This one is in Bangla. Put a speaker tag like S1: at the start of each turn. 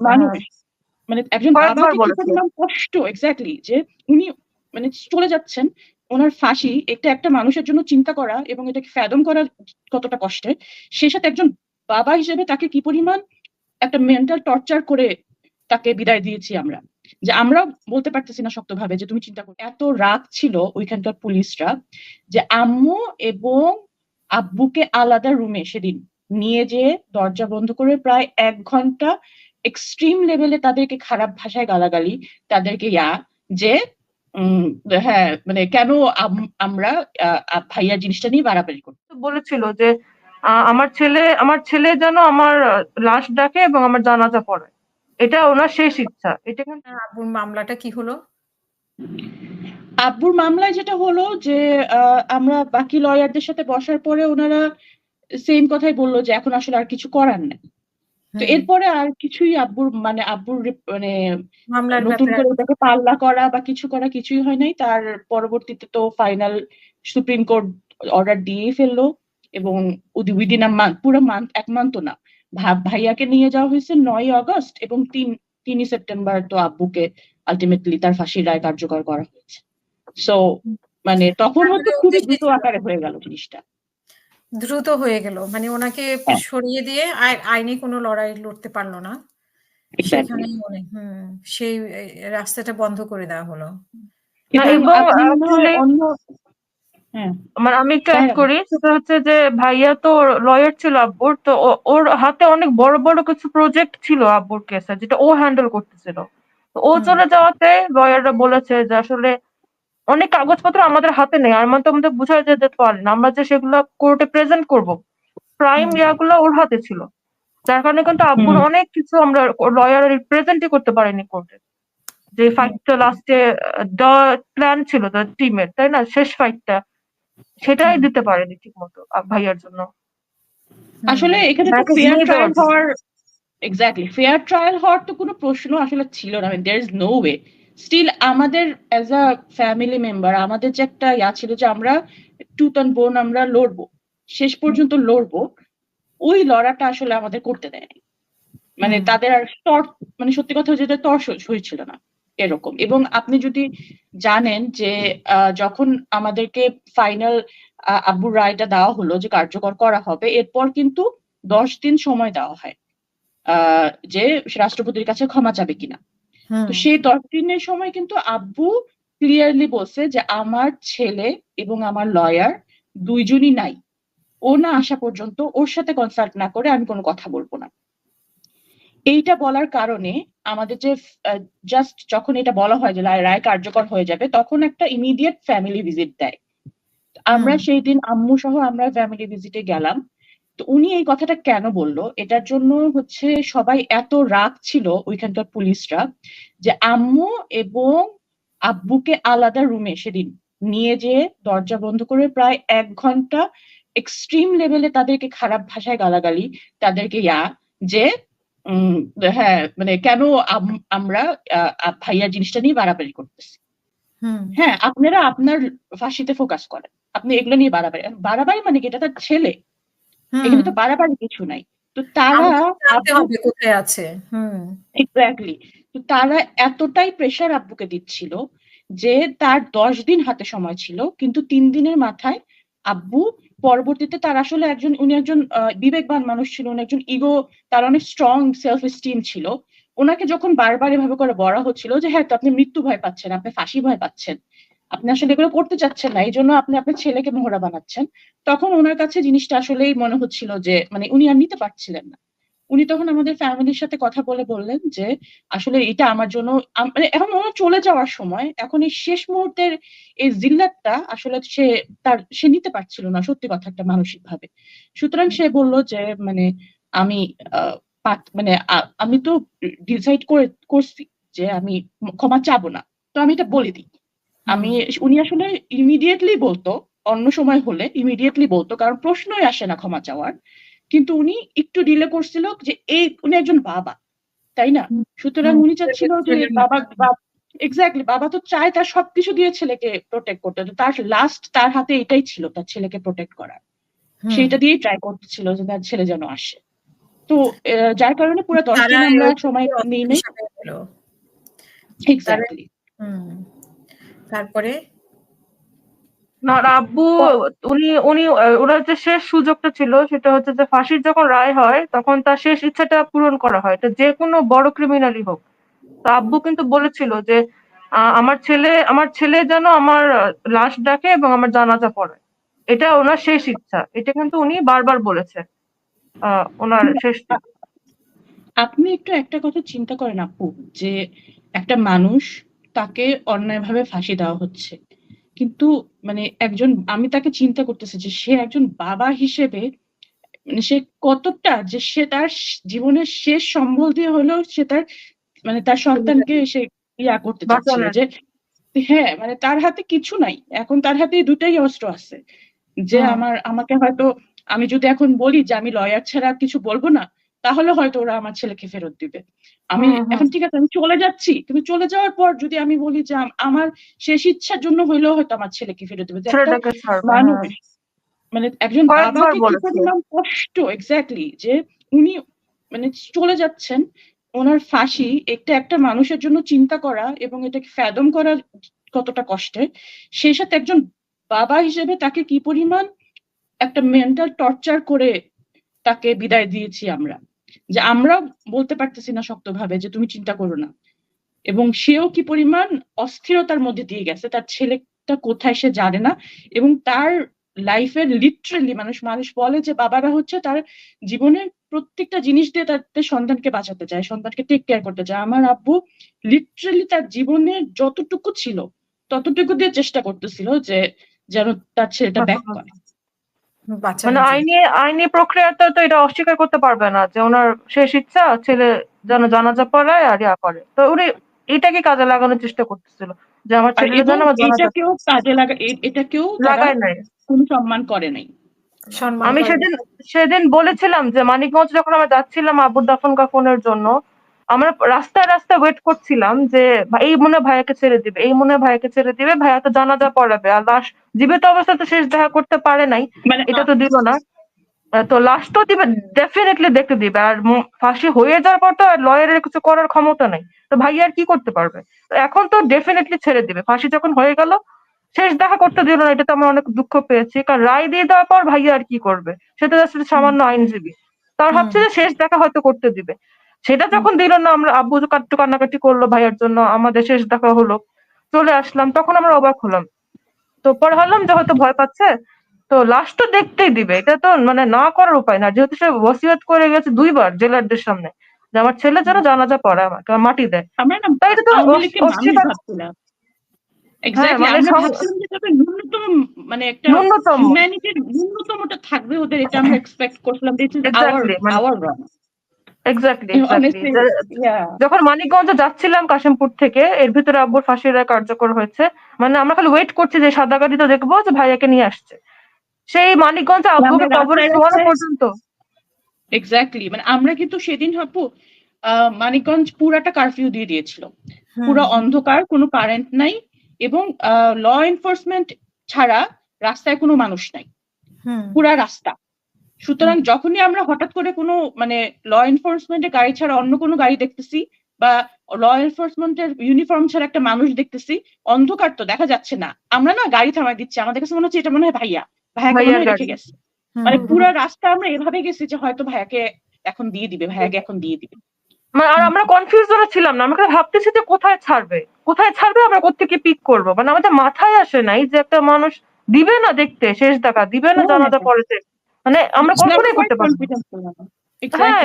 S1: মানুষ মানে একজন কষ্ট এক্স্যাক্টলি যে উনি মানে চলে যাচ্ছেন ওনার ফাঁসি এটা একটা মানুষের জন্য চিন্তা করা এবং এটাকে ফ্যাদম করা কতটা কষ্টের সেই সাথে একজন বাবা হিসেবে তাকে কি পরিমাণ একটা মেন্টাল টর্চার করে তাকে বিদায় দিয়েছি আমরা। যে আমরা বলতে পারতেছি না শক্তভাবে যে তুমি চিন্তা করো এত রাগ ছিল ওইখানকার পুলিশরা যে আম্মু এবং আব্বুকে আলাদা রুমে সেদিন নিয়ে যেয়ে দরজা বন্ধ করে প্রায় এক ঘণ্টা এক্সট্রিম লেভেলে তাদেরকে খারাপ ভাষায় গালাগালি তাদেরকে ইয়া যে উম, হ্যাঁ মানে কেন আম- আমরা আহ, আহ, জিনিসটা নিয়ে বাড়াবাড়ি করব
S2: বলেছিল যে আহ, আমার ছেলে আমার ছেলে যেন আমার লাশ ডাকে এবং আমার জানাজা পড়ে। এটা ওনার শেষ ইচ্ছা। এটা কিন্তু
S3: আব্বুর মামলাটা কি হলো?
S1: আব্বুর মামলায় যেটা হলো যে আহ, আমরা বাকি লয়ারদের সাথে বসার পরে ওনারা সেম কথাই বলল যে এখন আসলে আর কিছু করার নেই। তো এরপরে আর কিছুই আব্বুর মানে আব্বুর মানে নতুন করে ওটাকে পাল্লা করা বা কিছু করা কিছুই হয় নাই। তার পরবর্তীতে তো ফাইনাল সুপ্রিম কোর্ট অর্ডার দিয়েই ফেলল এবং উইদিন আ মান্থ পুরো মান্থ এক মান্থ না ভাইয়াকে নিয়ে যাওয়া হয়েছে নয় আগস্ট এবং তিন তিনই সেপ্টেম্বর তো আব্বুকে আলটিমেটলি তার ফাঁসির রায় কার্যকর করা হয়েছে। সো মানে তখন হয়তো খুবই দ্রুত আকারে হয়ে গেল জিনিসটা।
S3: দ্রুত হয়ে গেল। মানে ওনাকে
S1: হ্যাঁ।
S3: সরিয়ে দিয়ে আই- আইনি কোনো লড়াই লড়তে পারল না। উনি হুম সেই রাস্তাটা বন্ধ করে দেওয়া হলো।
S1: মনে
S2: আমি একটু অ্যাড করি সেটা হচ্ছে যে ভাইয়া তো লয়ার ছিল আব্বুর তো ও- ওর হাতে অনেক বড় বড় কিছু প্রজেক্ট ছিল আব্বুর কেসে যেটা ও হ্যান্ডেল করতেছিল। তো ও চলে যাওয়াতে লয়াররা বলেছে যে আসলে অনেক কাগজপত্র আমাদের হাতে নেই। আর মানে তো আমাদের বোঝা যেতে পারে না আমরা যে সেগুলো কোর্টে প্রেজেন্ট করব প্রাইম। ইয়াগুলো ওর হাতে ছিল। যার কারণে কিন্তু আব্বুর অনেক কিছু আমরা লয়ার রিপ্রেজেন্টই করতে পারিনি কোর্টে। যে ফাইটটা লাস্টে প্ল্যান ছিল টিমের তাই না? শেষ ফাইটটা সেটাই দিতে পারেনি ঠিক মতো ভাইয়ার জন্য।
S1: আসলে এখানে ফেয়ার ট্রায়াল হওয়ার এক্স্যাক্টলি ফেয়ার ট্রায়াল হওয়ার তো কোনো প্রশ্ন আসলে ছিল না। There is no way still আমাদের অ্যাজ আ ফ্যামিলি মেম্বার আমাদের যে একটা ইয়া ছিল যে আমরা টুথ অ্যান্ড বোন আমরা লড়বো শেষ পর্যন্ত লড়বো ওই লড়াটা আসলে আমাদের করতে দেয়নি। মানে তাদের আর তর মানে সত্যি কথা যেটা তর হয়েছিল না এরকম। এবং আপনি যদি জানেন যে আহ, যখন আমাদেরকে ফাইনাল আব্বুর রায়টা দেওয়া হলো যে কার্যকর করা হবে এরপর কিন্তু দশ দিন সময় দেওয়া হয় আহ, যে রাষ্ট্রপতির কাছে ক্ষমা চাবে কিনা। তো সেই দশ দিনের সময় কিন্তু আব্বু ক্লিয়ারলি বলছে যে আমার ছেলে এবং আমার লয়ার দুইজনই নাই। ও না আসা পর্যন্ত ওর সাথে কনসাল্ট না করে আমি কোনো কথা বলব না। এইটা বলার কারণে আমাদের যে জাস্ট যখন এটা বলা হয় যে রায়- রায় কার্যকর হয়ে যাবে তখন একটা ইমিডিয়েট ফ্যামিলি ভিজিট দেয়। আমরা সেই দিন আম্মু সহ আমরা ফ্যামিলি ভিজিটে গেলাম। তো উনি এই কথাটা কেন বলল এটার জন্য হচ্ছে সবাই এত রাগ ছিল ওইখানকার পুলিশরা যে আম্মু এবং আব্বুকে আলাদা রুমে সেদিন নিয়ে যেয়ে দরজা বন্ধ করে প্রায় এক ঘণ্টা এক্সট্রিম লেভেলে তাদেরকে খারাপ ভাষায় গালাগালি তাদেরকে ইয়া যে উম, হ্যাঁ মানে কেন আম- আমরা আহ, জিনিসটা নিয়ে বাড়াবাড়ি করতেছি
S3: হুম।
S1: হ্যাঁ আপনারা আপনার ফাঁসিতে ফোকাস করেন আপনি এগুলো নিয়ে বাড়াবাড়ি বাড়াবাড়ি মানে কি এটা তার ছেলে। এখানে তো বাড়াবাড়ি কিছু নাই। তো তারা
S3: কোথায় আছে
S1: এক্স্যাক্টলি তো তারা এতটাই প্রেশার আব্বুকে দিচ্ছিল যে তার দশ দিন হাতে সময় ছিল কিন্তু তিন দিনের মাথায় আব্বু পরবর্তীতে তার আসলে একজন উনি একজন বিবেকবান মানুষ ছিল উনি একজন ইগো তার অনেক স্ট্রং সেলফ স্টিম ছিল। ওনাকে যখন বারবার এভাবে করে বলা হচ্ছিল যে হ্যাঁ তো আপনি মৃত্যু ভয় পাচ্ছেন আপনি ফাঁসি ভয় পাচ্ছেন। আপনি আসলে এগুলো করতে চাচ্ছেন না এই জন্য আপনি আপনার ছেলেকে মোহরা বানাচ্ছেন। তখন ওনার কাছে জিনিসটা আসলেই মনে হচ্ছিল যে মানে উনি আর নিতে পারছিলেন না। উনি তখন আমাদের ফ্যামিলির সাথে কথা বলে বললেন যে, আসলে এটা আমার জন্য মানে এখন ওনার চলে যাওয়ার সময়, এখন এই শেষ মুহূর্তের এই জিল্লাতটা আসলে সে তার, সে নিতে পারছিল না, সত্যি কথা একটা মানসিক ভাবে সুতরাং সে বলল যে মানে আমি মানে আমি তো ডিসাইড করে, করছি যে আমি ক্ষমা চাবো না। তো আমি এটা বলে দিই। আমি উনি আসলে ইমিডিয়েটলি বলতো অন্য সময় হলে ইমিডিয়েটলি বলতো কারণ প্রশ্নই আসে না ক্ষমা চাওয়ার। কিন্তু উনি একটু ডিলে করছিল যে এই উনি একজন বাবা তাই না? সুতরাং উনি চাচ্ছিল যে বাবা এক্স্যাক্টলি বাবা তো চায় তার সবকিছু দিয়ে ছেলেকে প্রোটেক্ট করতে। তো তার লাস্ট তার হাতে এটাই ছিল তার ছেলেকে প্রোটেক্ট করার। সেইটা দিয়েই ট্রাই করতেছিল যে তার ছেলে যেন আসে। তো যার কারণে পুরো দশ দিন আমরা সময় নিই নাই। Exactly
S3: hmm. তারপরে?
S2: না আব্বু উনি উনি ওনার যে শেষ সুযোগটা ছিল সেটা হচ্ছে যে ফাঁসির যখন রায় হয় তখন তার শেষ ইচ্ছাটা পূরণ করা হয়। এটা যে কোনো বড় ক্রিমিনালই হোক। তো আব্বু কিন্তু বলেছিল যে আমার ছেলে আমার ছেলে যেন আমার লাশ ডাকে এবং আমার জানাজা পড়ে। এটা ওনার শেষ ইচ্ছা। এটা কিন্তু উনি বারবার বলেছে আহ, ওনার শেষ
S1: আপনি একটু একটা কথা চিন্তা করেন আপু যে একটা মানুষ তাকে অন্যায়ভাবে ফাঁসি দেওয়া হচ্ছে। কিন্তু মানে একজন আমি তাকে চিন্তা করতেছি যে সে একজন বাবা হিসেবে মানে সে কতটা যে সে তার জীবনের শেষ সম্বল দিয়ে হলেও সে তার মানে তার সন্তানকে সে ইয়া করতে চাচ্ছিল যে হ্যাঁ মানে তার হাতে কিছু নাই। এখন তার হাতে দুটাই অস্ত্র আছে। যে আমার আমাকে হয়তো আমি যদি এখন বলি যে আমি লয়ার ছাড়া কিছু বলব না তাহলে হয়তো ওরা আমার ছেলেকে ফেরত দিবে। আমি
S2: হুম, হুম।
S1: এখন ঠিক আছে আমি চলে যাচ্ছি। কিন্তু চলে যাওয়ার পর যদি আমি বলি যে আমার শেষ ইচ্ছার জন্য হইলেও হয়তো আমার ছেলেকে ফেরত দিবে।
S2: হ্যাঁ।
S1: মানে একজন বাবাকে কষ্ট এক্স্যাক্টলি যে উনি মানে চলে যাচ্ছেন ওনার ফাঁসি একটা একটা মানুষের জন্য চিন্তা করা এবং এটাকে ফ্যাদম করা কতটা কষ্টের সেই সাথে একজন বাবা হিসেবে তাকে কি পরিমাণ একটা মেন্টাল টর্চার করে তাকে বিদায় দিয়েছি আমরা। যে আমরা বলতে পারতেছি না শক্তভাবে যে তুমি চিন্তা করো না। এবং সেও কি পরিমাণ অস্থিরতার মধ্যে দিয়ে গেছে তার ছেলেটা কোথায় সে জানে না এবং তার লাইফের লিটারেলি মানুষ মানুষ বলে যে বাবারা হচ্ছে তার জীবনের প্রত্যেকটা জিনিস দিয়ে তার তার সন্তানকে বাঁচাতে চায় সন্তানকে টেক কেয়ার করতে চায়। আমার আব্বু লিটারেলি তার জীবনের যতটুকু ছিল ততটুকু দিয়ে চেষ্টা করতেছিল যে যেন তার ছেলেটা ব্যাক করে
S2: মানে আইনি আইনি প্রক্রিয়াতে তো এটা অস্বীকার করতে পারবে না যে ওনার শেষ ইচ্ছা ছেলে যেন জানাজা পড়ায় আর ইয়া করে। তো উনি এটাকে কাজে লাগানোর চেষ্টা করতেছিল? যে আমার ছেলে যেন আমার জানাজা
S1: এটাকেও কাজে লাগা এ- এটাকেও তারা
S2: লাগায় নাই।
S1: কোনো সম্মান করে নাই।
S2: আমি সেদিন সেদিন বলেছিলাম যে মানিকগঞ্জ যখন আমরা যাচ্ছিলাম আবুর দাফন কাফনের জন্য আমরা রাস্তায় রাস্তায় ওয়েট করছিলাম যে এই মনে ভাইয়াকে ছেড়ে দিবে এই মনে ভাইয়াকে ছেড়ে দিবে ভাইয়া তো জানাজা পড়াবে আর লাশ জীবিত অবস্থা তো শেষ দেখা করতে পারে নাই
S1: মানে
S2: এটা তো দিল না। তো লাশ তো দিবে ডেফিনেটলি দেখতে দিবে আর ফাঁসি হয়ে যাওয়ার পর তো আর লয়ারের কিছু করার ক্ষমতা নেই। তো ভাই আর কি করতে পারবে? তো এখন তো ডেফিনেটলি ছেড়ে দিবে। ফাঁসি যখন হয়ে গেল শেষ দেখা করতে দিল না এটা তো আমরা অনেক দুঃখ পেয়েছি কারণ রায় দিয়ে দেওয়ার পর ভাইয়া আর কি করবে? সেটা আসলে সামান্য আইনজীবী। তার ভাবছে যে শেষ দেখা হয়তো করতে দিবে। সেটা যখন দিল না আমরা আব্বু একটু কান্নাকাটি করল ভাইয়ার জন্য আমাদের শেষ দেখা হলো। চলে আসলাম তখন আমরা অবাক হলাম। তো পরে হলাম যে হয়তো ভয় পাচ্ছে। তো লাস্ট তো দেখতেই দিবে। এটা তো মানে না করার উপায় না। যেহেতু সে ওসিয়ত করে গেছে দুইবার জেলারদের সামনে যে আমার ছেলে যেন জানাজা পড়ে আমাকে মাটি দেয়।
S1: না
S2: তাই এটা তো অস্বীকার মানে
S1: মানে একটা
S2: ন্যূনতম।
S1: ন্যূনতমটা থাকবে ওদের এটা আমরা এক্সপেক্ট করছিলাম this is our our wrong
S2: exactly যখন মানিকগঞ্জে যাচ্ছিলাম কাশিমপুর থেকে এর ভিতরে আব্বুর ফাঁসির রায় কার্যকর হয়েছে। মানে আমরা খালি ওয়েট করছি যে সাদা গাড়িতে দেখব যে ভাইয়াকে নিয়ে আসছে। সেই মানিকগঞ্জে আব্বুকে
S1: আমরা
S2: কবরে শোয়ানো পর্যন্ত।
S1: এক্স্যাক্টলি মানে আমরা কিন্তু সেদিন হাপু আহ, মানিকগঞ্জ পুরাটা কারফিউ দিয়ে দিয়েছিল। পুরো অন্ধকার কোনো কারেন্ট নাই এবং ল এনফোর্সমেন্ট ছাড়া রাস্তায় কোনো মানুষ নাই। পুরা রাস্তা। সুতরাং যখনই আমরা হঠাৎ করে কোনো মানে ল এনফোর্সমেন্টের গাড়ি ছাড়া অন্য কোনো গাড়ি দেখতেছি বা ল এনফোর্সমেন্টের ইউনিফর্ম ছাড়া একটা মানুষ দেখতেছি অন্ধকার তো দেখা যাচ্ছে না। আমরা না গাড়ি থামাই দিচ্ছি। আমাদের কাছে মনে হচ্ছে এটা মনে হয় ভাইয়া। হয় রেখে গেছে। মানে পুরো রাস্তা আমরা এভাবে গেছি যে হয়তো ভাইয়াকে এখন দিয়ে দিবে ভাইয়াকে এখন দিয়ে দিবে।
S2: মানে আর আমরা কনফিউজ কনফিউজনে ছিলাম না আমরা ভাবতেছি যে কোথায় ছাড়বে? কোথায় ছাড়বে? আমরা কোথেকে পিক করব? মানে আমাদের মাথায় আসে নাই যে একটা মানুষ দিবে না দেখতে শেষ দেখা। দিবে না। জানাজা পড়েছে মানে আমরা কল্পনাই করতে পারব না। হ্যাঁ.